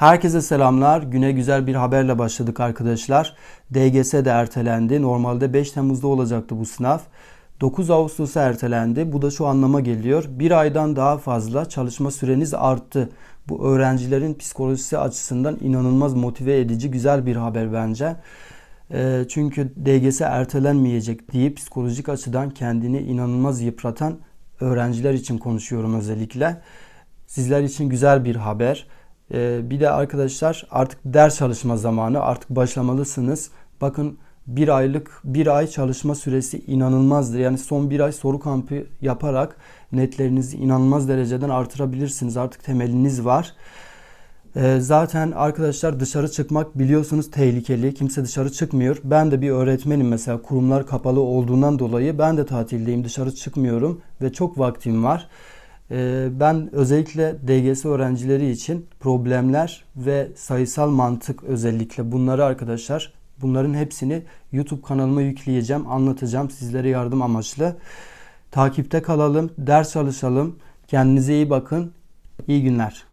Herkese selamlar. Güne güzel bir haberle başladık arkadaşlar. DGS de ertelendi. Normalde 5 Temmuz'da olacaktı bu sınav. 9 Ağustos'a ertelendi. Bu da şu anlama geliyor. Bir aydan daha fazla çalışma süreniz arttı. Bu öğrencilerin psikolojisi açısından inanılmaz motive edici güzel bir haber bence. Ee, Çünkü DGS ertelenmeyecek diye psikolojik açıdan kendini inanılmaz yıpratan öğrenciler için konuşuyorum özellikle. Sizler için güzel bir haber. Ee, bir de arkadaşlar artık ders çalışma zamanı artık başlamalısınız. Bakın bir aylık bir ay çalışma süresi inanılmazdır. Yani son bir ay soru kampı yaparak netlerinizi inanılmaz dereceden artırabilirsiniz. Artık temeliniz var. Ee, zaten arkadaşlar dışarı çıkmak biliyorsunuz tehlikeli. Kimse dışarı çıkmıyor. Ben de bir öğretmenim mesela kurumlar kapalı olduğundan dolayı ben de tatildeyim. Dışarı çıkmıyorum ve çok vaktim var. Ee, Ben özellikle DGS öğrencileri için problemler ve sayısal mantık özellikle bunları arkadaşlar bunların hepsini YouTube kanalıma yükleyeceğim, anlatacağım sizlere yardım amaçlı. Takipte kalalım, ders çalışalım. Kendinize iyi bakın. İyi günler.